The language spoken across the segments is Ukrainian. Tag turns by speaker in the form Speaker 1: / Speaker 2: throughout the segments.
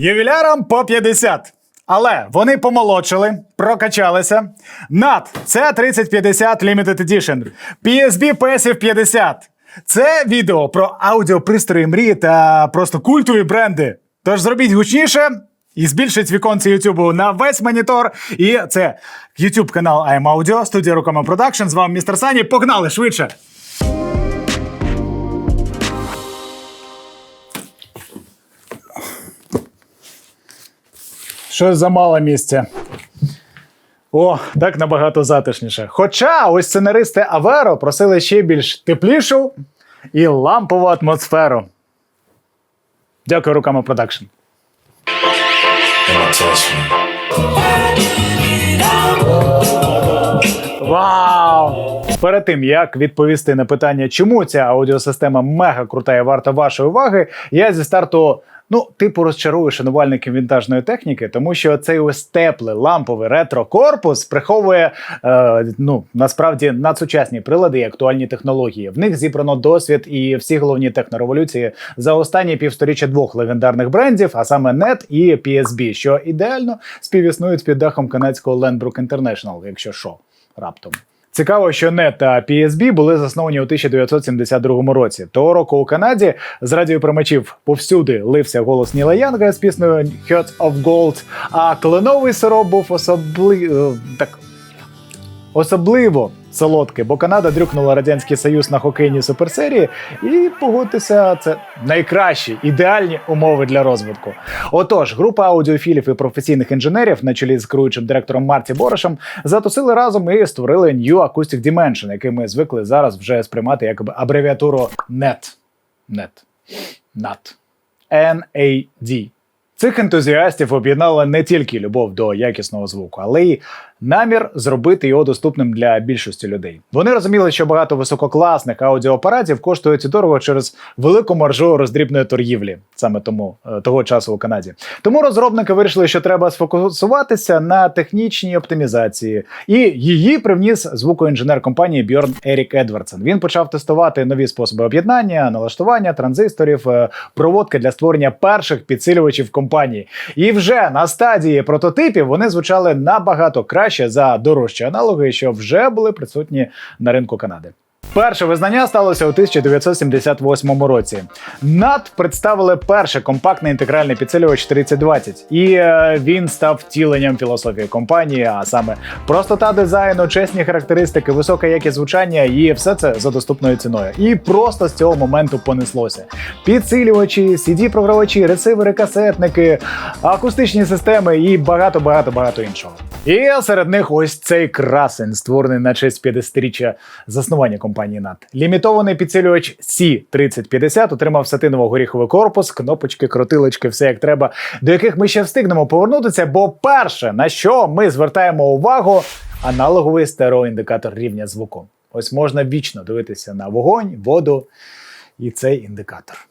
Speaker 1: Ювілярам по 50. Але вони помолодшили, прокачалися. NAT – це 3050 Limited Edition. PSB Passive 50. Це відео про аудіопристрої мрії та просто культові бренди. Тож зробіть гучніше і збільшіть віконці YouTube на весь монітор. І це YouTube канал I'm Audio, студія Руками Продакшн. З вами містер Сані. Погнали швидше! Щось замало місця. О, так набагато затишніше. Хоча ось сценаристи Аверо просили ще більш теплішу і лампову атмосферу. Дякую руками продакшн. Вау! Перед тим як відповісти на питання, чому ця аудіосистема мега крута і варта вашої уваги, я зі старту. Ну, типу розчарую шанувальників вінтажної техніки, тому що цей ось теплий ламповий ретро-корпус приховує е, ну насправді надсучасні прилади і актуальні технології. В них зібрано досвід і всі головні технореволюції за останні півсторіччя двох легендарних брендів, а саме NET і PSB, що ідеально співіснують під дахом канадського Landbrook International, якщо що, раптом. Цікаво, що NET та PSB були засновані у 1972 році. Того року у Канаді з радіоприймачів повсюди лився голос Ніла Янга з піснею Heart of Gold, а кленовий сироп був особливо так особливо солодкий, бо Канада дрюкнула радянський союз на хокейній суперсерії, і погодьтеся, це найкращі ідеальні умови для розвитку. Отож, група аудіофілів і професійних інженерів, на чолі з керуючим директором Марті Борошем, затусили разом і створили New Acoustic Dimension, який ми звикли зараз вже сприймати як абревіатуру NET. NET. NAT. NAD. Цих ентузіастів об'єднала не тільки любов до якісного звуку, але й намір зробити його доступним для більшості людей. Вони розуміли, що багато висококласних аудіоапаратів коштують дорого через велику маржу роздрібної торгівлі, саме тому е, того часу у Канаді. Тому розробники вирішили, що треба сфокусуватися на технічній оптимізації, і її привніс звукоінженер компанії Бьорн Ерік Едвардсен. Він почав тестувати нові способи об'єднання, налаштування транзисторів, е, проводки для створення перших підсилювачів компанії. І вже на стадії прототипів вони звучали набагато краще за дорожчі аналоги, що вже були присутні на ринку Канади. Перше визнання сталося у 1978 році. NAT представили перший компактний інтегральний підсилювач 3020, і е, він став втіленням філософії компанії, а саме простота дизайну, чесні характеристики, висока якість звучання, і все це за доступною ціною. І просто з цього моменту понеслося. Підсилювачі, CD-програвачі, ресивери, касетники, акустичні системи і багато, багато, багато іншого. І серед них ось цей красень, створений на честь 50-річчя заснування компанії NAT. Лімітований підсилювач C3050 отримав сатиново-горіховий корпус, кнопочки, крутилочки, все як треба, до яких ми ще встигнемо повернутися. Бо перше, на що ми звертаємо увагу, аналоговий стереоіндикатор рівня звуку. Ось можна вічно дивитися на вогонь, воду і цей індикатор.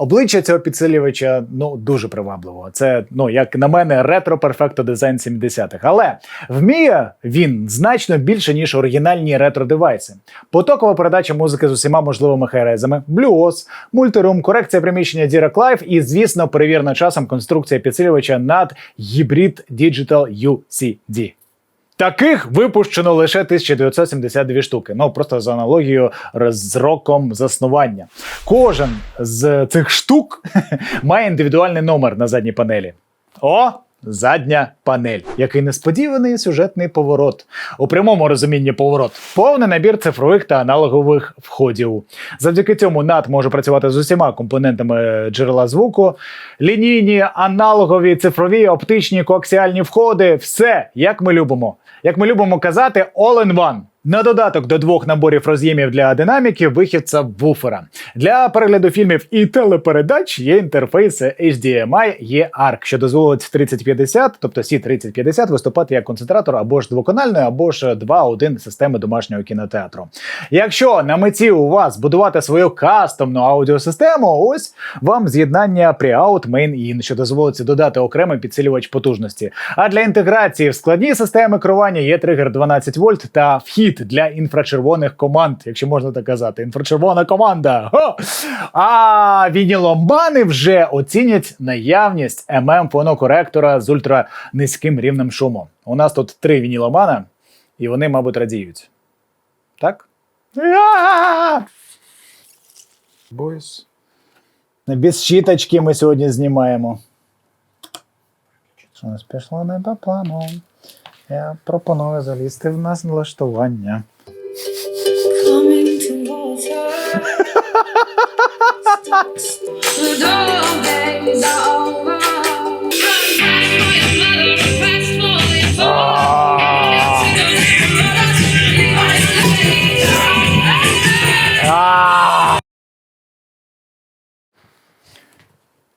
Speaker 1: Обличчя цього підсилювача ну дуже привабливо. Це, ну як на мене, ретро перфекто дизайн 70-х. Але вміє він значно більше, ніж оригінальні ретро девайси. Потокова передача музики з усіма можливими хайрезами, блюос, мультирум, корекція приміщення Dirac Live і, звісно, перевірена часом конструкція підсилювача над Hybrid Digital UCD. Таких випущено лише 1972 штуки. Ну просто за аналогією з роком заснування. Кожен з цих штук має індивідуальний номер на задній панелі. О! Задня панель, який несподіваний сюжетний поворот. У прямому розумінні поворот. Повний набір цифрових та аналогових входів. Завдяки цьому NAT може працювати з усіма компонентами джерела звуку, лінійні, аналогові, цифрові, оптичні, коаксіальні входи. Все як ми любимо. Як ми любимо казати, all in one. На додаток до двох наборів роз'ємів для динаміки вихід сабвуфера. Для перегляду фільмів і телепередач є інтерфейси HDMI EARC, що дозволить 3050, тобто C3050, виступати як концентратор або ж двоканальної, або ж 2.1 системи домашнього кінотеатру. Якщо на меті у вас будувати свою кастомну аудіосистему, ось вам з'єднання Pre-Out Main-In, що дозволить додати окремий підсилювач потужності. А для інтеграції в складні системи керування є тригер 12 вольт та вхід хід для інфрачервоних команд, якщо можна так казати. Інфрачервона команда. Хо! А вініломани вже оцінять наявність ММ фонокоректора з ультранизьким рівнем шуму. У нас тут три вініломана, і вони, мабуть, радіють. Так? Бойс. Без щіточки ми сьогодні знімаємо. Щось пішло не по плану. Я пропоную залізти в нас налаштування.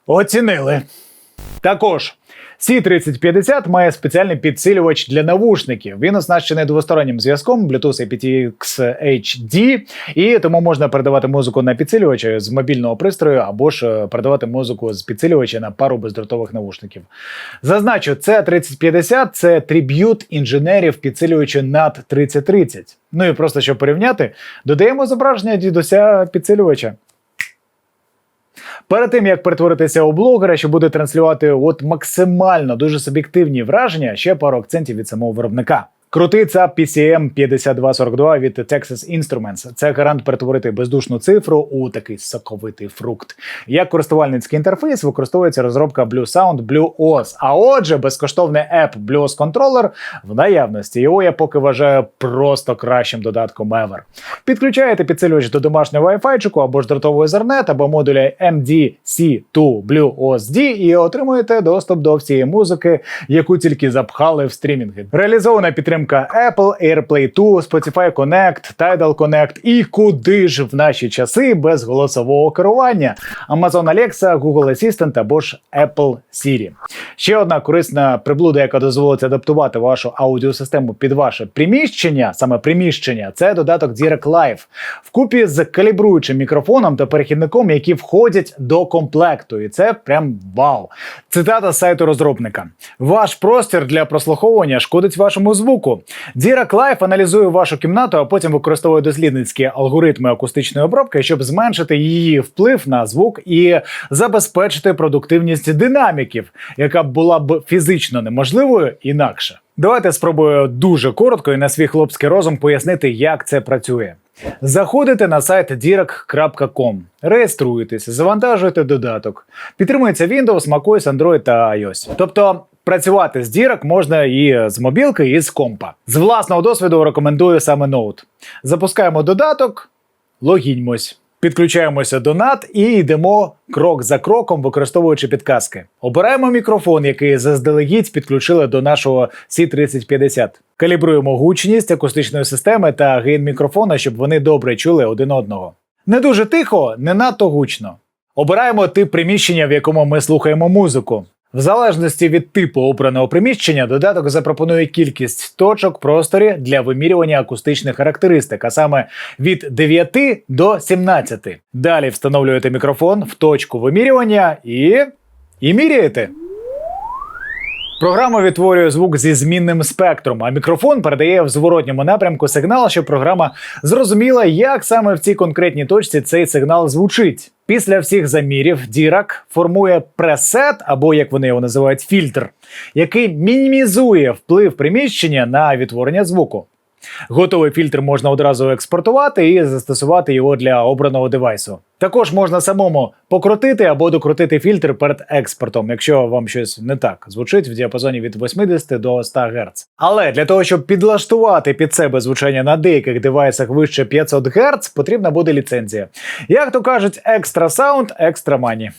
Speaker 1: Оцінили. Також C3050 має спеціальний підсилювач для навушників. Він оснащений двостороннім зв'язком Bluetooth aptX HD, і тому можна передавати музику на підсилювачі з мобільного пристрою або ж е, передавати музику з підсилювача на пару бездротових навушників. Зазначу, C3050 – це триб'ют інженерів підсилювача NAT 3030. Ну і просто щоб порівняти, додаємо зображення дідуся підсилювача. Перед тим як перетворитися у блогера, що буде транслювати от максимально дуже суб'єктивні враження, ще пару акцентів від самого виробника. Крутий ЦАП PCM 5242 від Texas Instruments. Це гарант перетворити бездушну цифру у такий соковитий фрукт. Як користувальницький інтерфейс використовується розробка Blue Sound Blue OS. А отже, безкоштовний еп Blue OS Controller в наявності. Його я поки вважаю просто кращим додатком ever. Підключаєте підсилювач до домашнього Wi-Fi або ж дротового Ethernet, або модуля MDC2 Blue OSD і отримуєте доступ до всієї музики, яку тільки запхали в стрімінги. Реалізована підтримка Apple, AirPlay 2, Spotify Connect, Tidal Connect і куди ж в наші часи без голосового керування. Amazon Alexa, Google Assistant або ж Apple Siri. Ще одна корисна приблуда, яка дозволить адаптувати вашу аудіосистему під ваше приміщення, саме приміщення, це додаток Direct Live. Вкупі з калібруючим мікрофоном та перехідником, які входять до комплекту. І це прям вау. Цитата з сайту розробника: ваш простір для прослуховування шкодить вашому звуку. Dirac Live аналізує вашу кімнату, а потім використовує дослідницькі алгоритми акустичної обробки, щоб зменшити її вплив на звук і забезпечити продуктивність динаміків, яка була б фізично неможливою інакше. Давайте спробую дуже коротко і на свій хлопський розум пояснити, як це працює. Заходите на сайт dirac.com, реєструєтесь, завантажуєте додаток. Підтримується Windows, macOS, Android та iOS. Тобто працювати з Dirac можна і з мобілки, і з компа. З власного досвіду рекомендую саме ноут. Запускаємо додаток, логіньмось. Підключаємося до NAT і йдемо крок за кроком, використовуючи підказки. Обираємо мікрофон, який заздалегідь підключили до нашого C3050. Калібруємо гучність акустичної системи та гейн мікрофона, щоб вони добре чули один одного. Не дуже тихо, не надто гучно. Обираємо тип приміщення, в якому ми слухаємо музику. В залежності від типу обраного приміщення, додаток запропонує кількість точок просторі для вимірювання акустичних характеристик, а саме від 9 до 17. Далі встановлюєте мікрофон в точку вимірювання і. і міряєте. Програма відтворює звук зі змінним спектром, а мікрофон передає в зворотньому напрямку сигнал, щоб програма зрозуміла, як саме в цій конкретній точці цей сигнал звучить. Після всіх замірів Дірак формує пресет, або як вони його називають, фільтр, який мінімізує вплив приміщення на відтворення звуку. Готовий фільтр можна одразу експортувати і застосувати його для обраного девайсу. Також можна самому покрутити або докрутити фільтр перед експортом, якщо вам щось не так звучить в діапазоні від 80 до 100 Гц. Але для того, щоб підлаштувати під себе звучання на деяких девайсах вище 500 Гц, потрібна буде ліцензія. Як то кажуть, екстра саунд, екстра мані.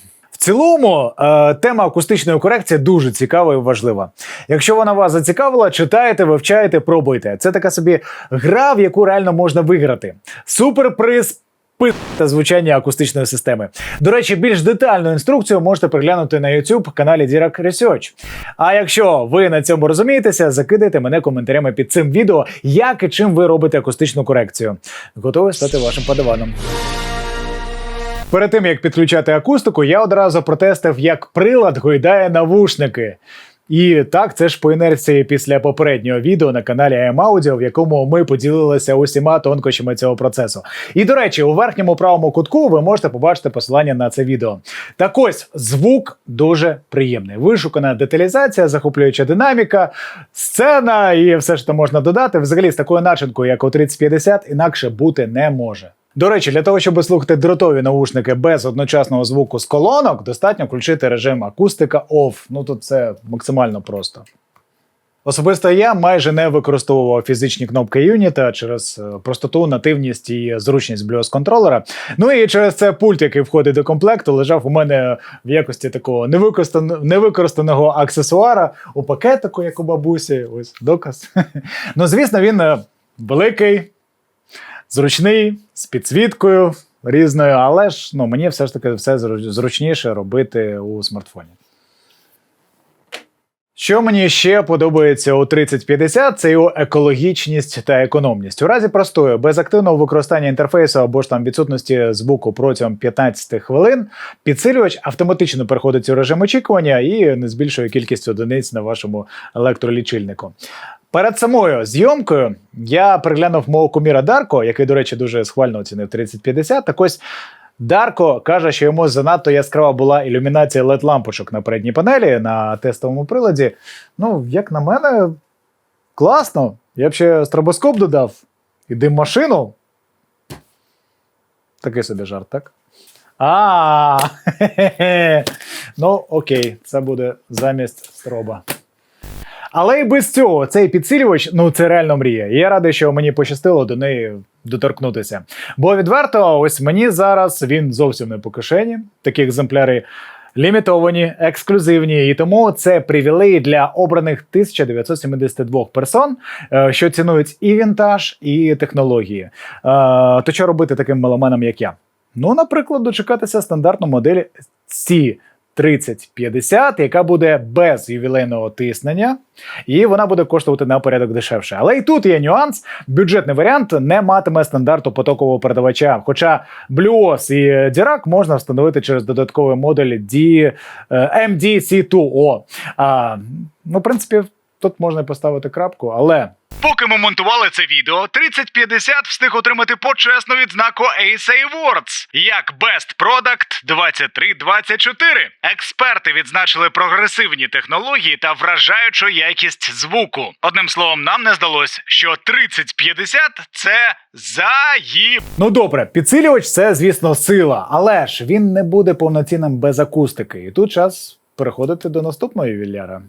Speaker 1: Цілому е, тема акустичної корекції дуже цікава і важлива. Якщо вона вас зацікавила, читайте, вивчайте, пробуйте. Це така собі гра, в яку реально можна виграти. Суперприз та звучання акустичної системи. До речі, більш детальну інструкцію можете переглянути на YouTube каналі Dirac Research. А якщо ви на цьому розумієтеся, закидайте мене коментарями під цим відео, як і чим ви робите акустичну корекцію. Готовий стати вашим подаваном. Перед тим як підключати акустику, я одразу протестив, як прилад гойдає навушники. І так, це ж по інерції після попереднього відео на каналі Audio, в якому ми поділилися усіма тонкощами цього процесу. І до речі, у верхньому правому кутку ви можете побачити посилання на це відео. Так ось звук дуже приємний. Вишукана деталізація, захоплююча динаміка, сцена і все що можна додати. Взагалі з такою начинкою, як у 3050, інакше бути не може. До речі, для того, щоб слухати дротові наушники без одночасного звуку з колонок, достатньо включити режим акустика OFF. Ну тут це максимально просто. Особисто я майже не використовував фізичні кнопки юніта через е, простоту, нативність і зручність Bluetooth контролера. Ну і через це пульт, який входить до комплекту, лежав у мене в якості такого невикористан- невикористаного аксесуара у пакетику, як у бабусі. Ось доказ. Ну, звісно, він е, великий, зручний, з підсвіткою різною, але ж ну, мені все ж таки все зру- зручніше робити у смартфоні. Що мені ще подобається у 3050, це його екологічність та економність. У разі простою, без активного використання інтерфейсу або ж там відсутності звуку протягом 15 хвилин, підсилювач автоматично переходить у режим очікування і не збільшує кількість одиниць на вашому електролічильнику. Перед самою зйомкою я приглянув мого куміра Дарко, який, до речі, дуже схвально оцінив 3050. Так ось Дарко каже, що йому занадто яскрава була ілюмінація led лампочок на передній панелі на тестовому приладі. Ну, як на мене, класно. Я б ще стробоскоп додав і дим машину. Такий собі жарт, так? А, хе-хе-хе. ну окей, це буде замість строба. Але і без цього цей підсилювач, ну це реально мрія. Я радий, що мені пощастило до неї доторкнутися. Бо відверто, ось мені зараз він зовсім не по кишені. Такі екземпляри лімітовані, ексклюзивні, і тому це привілей для обраних 1972 персон, е, що цінують і вінтаж, і технології. Е, То що робити таким меломанам, як я? Ну, наприклад, дочекатися стандартну модель C 3050, яка буде без ювілейного тиснення, і вона буде коштувати на порядок дешевше. Але і тут є нюанс: бюджетний варіант не матиме стандарту потокового передавача. Хоча BlueOS і Dirac можна встановити через додатковий модуль D, е, MDC2O. А, ну, в принципі, тут можна поставити крапку, але. Поки ми монтували це відео, 3050 встиг отримати почесну відзнаку Ace Awards як Best Product 2324. Експерти відзначили прогресивні технології та вражаючу якість звуку. Одним словом, нам не здалось, що 3050 це заїб. Ну добре, підсилювач це, звісно, сила, але ж він не буде повноцінним без акустики. І тут час переходити до наступного ювіляра.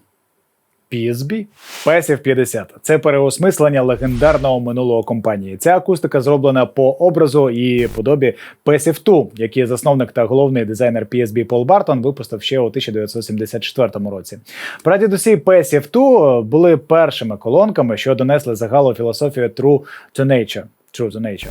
Speaker 1: PSB. PSF 50 – це переосмислення легендарного минулого компанії. Ця акустика зроблена по образу і подобі PSF 2, який засновник та головний дизайнер PSB Пол Бартон випустив ще у 1974 році. Прадідусі PSF 2 були першими колонками, що донесли загалу філософію True to Nature. True to Nature.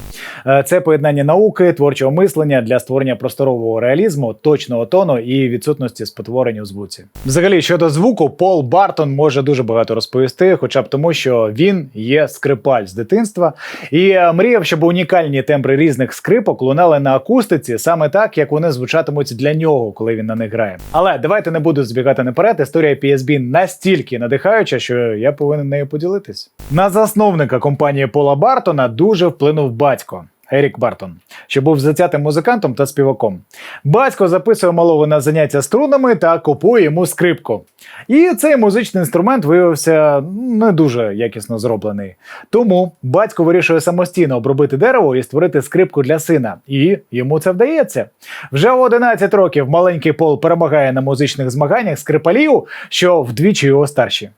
Speaker 1: Е, Це поєднання науки, творчого мислення для створення просторового реалізму, точного тону і відсутності спотворень у звуці. Взагалі, щодо звуку, Пол Бартон може дуже багато розповісти, хоча б тому, що він є скрипаль з дитинства і е, мріяв, щоб унікальні тембри різних скрипок лунали на акустиці саме так, як вони звучатимуть для нього, коли він на них грає. Але давайте не буду збігати наперед. Історія PSB настільки надихаюча, що я повинен нею поділитись. На засновника компанії Пола Бартона дуже вплинув батько. Ерік Бартон, що був затятим музикантом та співаком. Батько записує малого на заняття струнами та купує йому скрипку. І цей музичний інструмент виявився не дуже якісно зроблений. Тому батько вирішує самостійно обробити дерево і створити скрипку для сина. І йому це вдається. Вже в 11 років маленький Пол перемагає на музичних змаганнях скрипалів, що вдвічі його старші.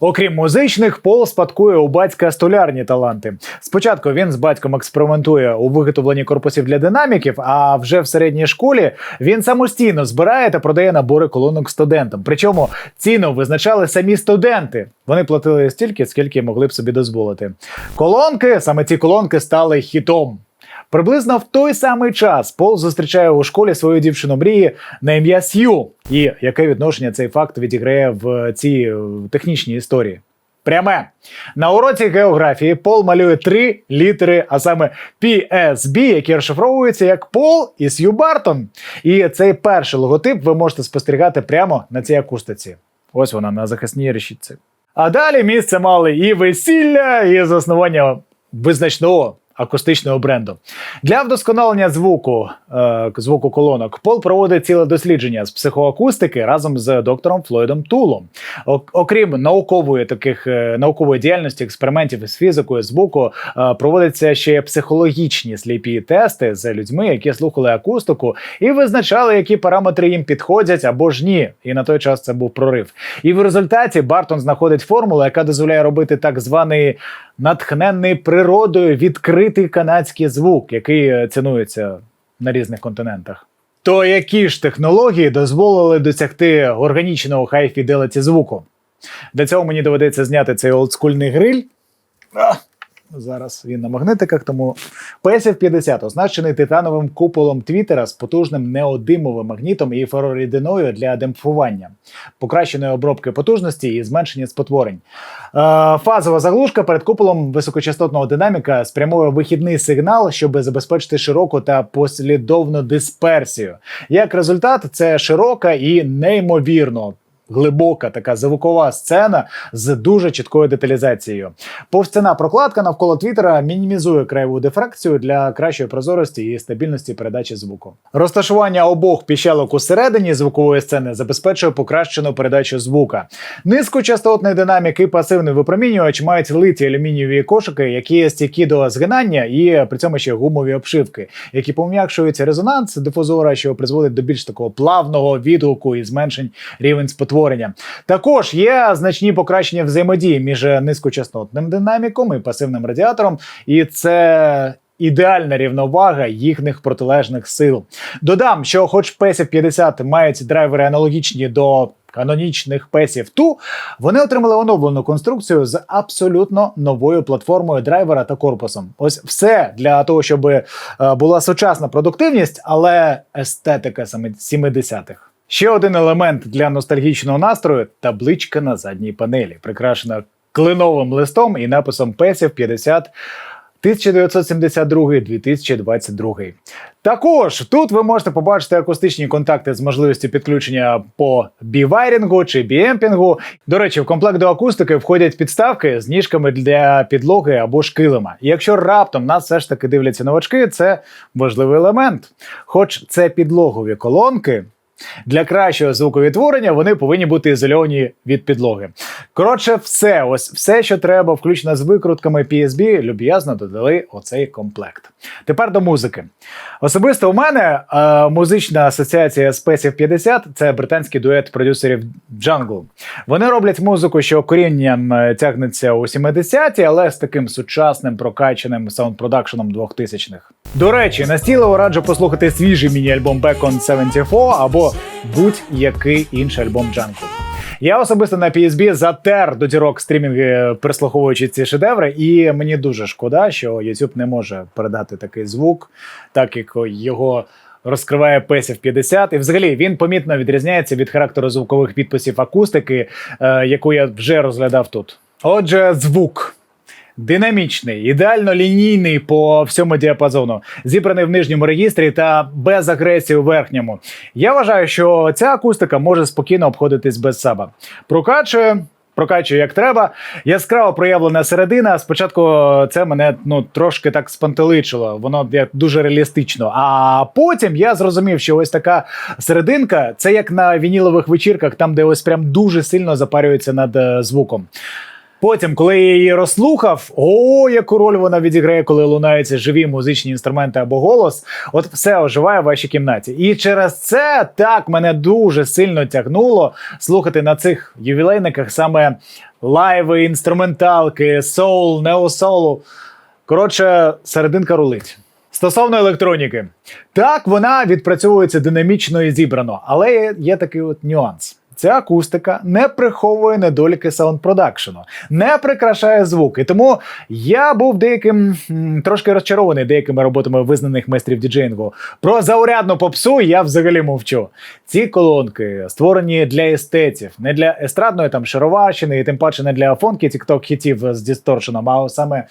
Speaker 1: Окрім музичних, Пол спадкує у батька столярні таланти. Спочатку він з батьком експериментує у виготовленні корпусів для динаміків, а вже в середній школі він самостійно збирає та продає набори колонок студентам. Причому ціну визначали самі студенти. Вони платили стільки, скільки могли б собі дозволити. Колонки, саме ці колонки стали хітом. Приблизно в той самий час Пол зустрічає у школі свою дівчину мрії на ім'я Сью. І яке відношення цей факт відіграє в цій е, технічній історії? Пряме на уроці географії Пол малює три літери, а саме PSB, які розшифровуються як Пол і Сью Бартон. І цей перший логотип ви можете спостерігати прямо на цій акустиці. Ось вона на захисній решітці. А далі місце мали і весілля, і заснування визначного акустичного бренду. Для вдосконалення звуку, е, звуку колонок Пол проводить ціле дослідження з психоакустики разом з доктором Флойдом Тулом. Окрім наукової таких е, наукової діяльності, експериментів із фізикою звуку, е, проводяться ще психологічні сліпі тести з людьми, які слухали акустику, і визначали, які параметри їм підходять або ж ні. І на той час це був прорив. І в результаті Бартон знаходить формулу, яка дозволяє робити так званий натхненний природою відкритий канадський звук, який е, цінується на різних континентах. То які ж технології дозволили досягти органічного хай-фіделиті звуку? Для цього мені доведеться зняти цей олдскульний гриль. Зараз він на магнитиках, тому PSF 50 оснащений титановим куполом твіттера з потужним неодимовим магнітом і ферорідиною для демпфування, покращеної обробки потужності і зменшення спотворень. Е, фазова заглушка перед куполом високочастотного динаміка спрямує вихідний сигнал, щоб забезпечити широку та послідовну дисперсію. Як результат, це широка і неймовірно. Глибока така звукова сцена з дуже чіткою деталізацією. Повстяна прокладка навколо твіттера мінімізує краєву дифракцію для кращої прозорості і стабільності передачі звуку. Розташування обох піщалок усередині звукової сцени забезпечує покращену передачу звука. Низькочастотний динамік і пасивний випромінювач мають литі алюмінієві кошики, які стійкі до згинання, і при цьому ще гумові обшивки, які пом'якшують резонанс дифузора, що призводить до більш такого плавного відгуку і зменшень рівень спотворення. Також є значні покращення взаємодії між низькочастотним динаміком і пасивним радіатором, і це. Ідеальна рівновага їхніх протилежних сил. Додам, що, хоч PESF 50 мають драйвери аналогічні до канонічних PESF 2, вони отримали оновлену конструкцію з абсолютно новою платформою драйвера та корпусом. Ось все для того, щоб е, була сучасна продуктивність, але естетика саме 70-х. Ще один елемент для ностальгічного настрою табличка на задній панелі, прикрашена клиновим листом і написом PESF 50 1972-2022. Також тут ви можете побачити акустичні контакти з можливістю підключення по бівайрінгу чи біемпінгу. До речі, в комплект до акустики входять підставки з ніжками для підлоги або ж. І якщо раптом нас все ж таки дивляться новачки, це важливий елемент. Хоч це підлогові колонки. Для кращого звуковідтворення вони повинні бути ізольовані від підлоги. Коротше, все, ось все, що треба, включно з викрутками PSB, люб'язно додали оцей комплект. Тепер до музики. Особисто у мене е, музична асоціація Spacів 50 це британський дует продюсерів Jungle. Вони роблять музику, що корінням е, тягнеться у 70-ті, але з таким сучасним прокачаним саунд-продакшеном 2000-х. До речі, настійливо раджу послухати свіжий міні-альбом Back on 74 або будь-який інший альбом Jungle. Я особисто на PSB затер до дірок стрімінги, прислуховуючи ці шедеври, і мені дуже шкода, що YouTube не може передати такий звук, так як його розкриває PESF 50. І взагалі він помітно відрізняється від характеру звукових підписів акустики, е, яку я вже розглядав тут. Отже, звук. Динамічний, ідеально лінійний по всьому діапазону, зібраний в нижньому регістрі та без агресії у верхньому. Я вважаю, що ця акустика може спокійно обходитись без саба. Прокачує. Прокачує як треба. Яскраво проявлена середина. Спочатку це мене ну трошки так спантеличило. Воно як дуже реалістично. А потім я зрозумів, що ось така серединка це як на вінілових вечірках, там де ось прям дуже сильно запарюється над е, звуком. Потім, коли я її розслухав, о, яку роль вона відіграє, коли лунаються живі музичні інструменти або голос. От все оживає в вашій кімнаті. І через це так мене дуже сильно тягнуло слухати на цих ювілейниках саме лайви, інструменталки, соул, неосоулу. Коротше, серединка рулить. Стосовно електроніки, так вона відпрацьовується динамічно і зібрано, але є такий от нюанс. Ця акустика не приховує недоліки саунд-продакшену, не прикрашає звук. І тому я був деяким трошки розчарований деякими роботами визнаних майстрів діджеїнгу. Про заурядну попсу я взагалі мовчу. Ці колонки створені для естетів, не для естрадної там шароварщини, і тим паче не для фонки тікток хітів з дісторшеном, а саме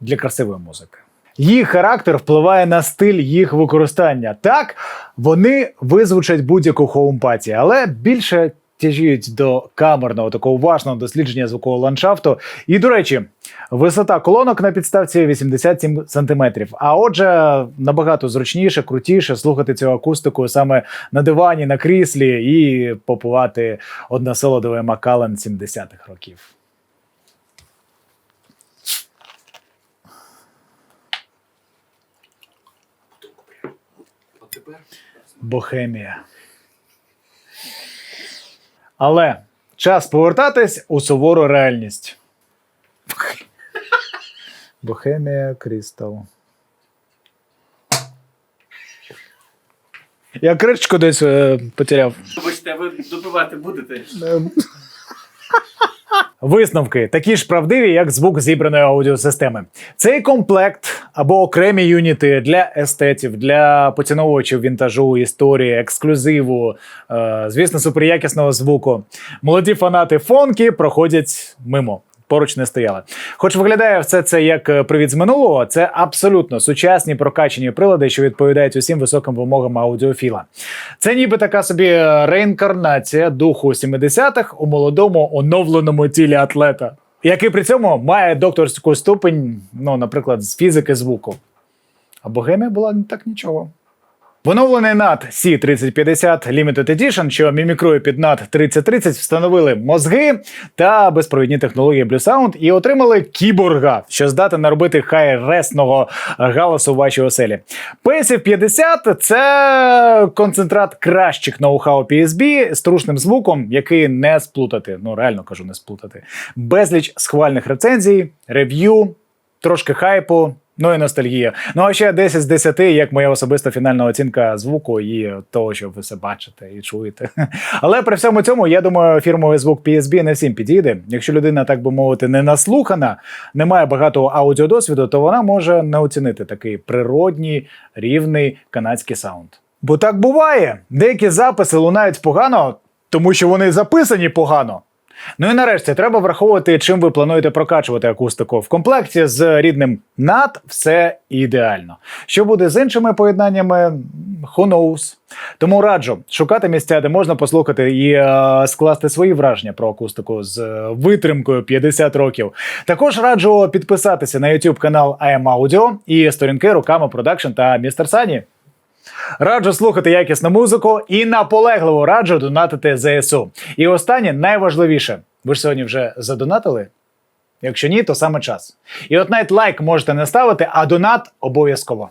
Speaker 1: для красивої музики. Їх характер впливає на стиль їх використання. Так, вони визвучать будь-яку хоумпаті, але більше тяжіють до камерного такого уважного дослідження звукового ландшафту. І до речі, висота колонок на підставці 87 см. А отже, набагато зручніше, крутіше слухати цю акустику саме на дивані, на кріслі і попувати односолодовий Макален 70-х років. Бохемія. Але час повертатись у сувору реальність. Бохемія Крістал. Я кричку десь е, потеряв.
Speaker 2: Вибачте, ви добивати будете?
Speaker 1: Висновки такі ж правдиві, як звук зібраної аудіосистеми. Цей комплект або окремі юніти для естетів, для поціновувачів вінтажу, історії, ексклюзиву, е, звісно, суперякісного звуку. Молоді фанати фонки проходять мимо. Поруч не стояли. Хоч виглядає все це як е, привід з минулого, це абсолютно сучасні прокачені прилади, що відповідають усім високим вимогам аудіофіла. Це ніби така собі е, реінкарнація духу 70-х у молодому оновленому тілі атлета, який при цьому має докторську ступень, ну, наприклад, з фізики звуку. А богемія була не так нічого. В оновлений NAT C3050 Limited Edition, що мімікрує під NAT 3030, встановили мозги та безпровідні технології Blue Sound і отримали кіборга, що здатен наробити хай-ресного галасу в вашій оселі. PSF 50 це концентрат кращих ноу-хау PSB з трушним звуком, який не сплутати. Ну реально кажу, не сплутати. Безліч схвальних рецензій, рев'ю, трошки хайпу. Ну і ностальгія. Ну а ще 10 з 10, як моя особиста фінальна оцінка звуку і того, що ви все бачите і чуєте. Але при всьому цьому, я думаю, фірмовий звук PSB не всім підійде. Якщо людина, так би мовити, не наслухана, не має багатого аудіодосвіду, то вона може не оцінити такий природній, рівний канадський саунд. Бо так буває. Деякі записи лунають погано, тому що вони записані погано. Ну і нарешті треба враховувати, чим ви плануєте прокачувати акустику. В комплекті з рідним NAT все ідеально. Що буде з іншими поєднаннями? Who knows? Тому раджу шукати місця, де можна послухати і е, скласти свої враження про акустику з е, витримкою 50 років. Також раджу підписатися на YouTube канал IM Audio і сторінки руками Production та Містер Сані. Раджу слухати якісну музику і наполегливо раджу донатити ЗСУ. І останнє найважливіше. Ви ж сьогодні вже задонатили? Якщо ні, то саме час. І от навіть лайк можете не ставити, а донат обов'язково.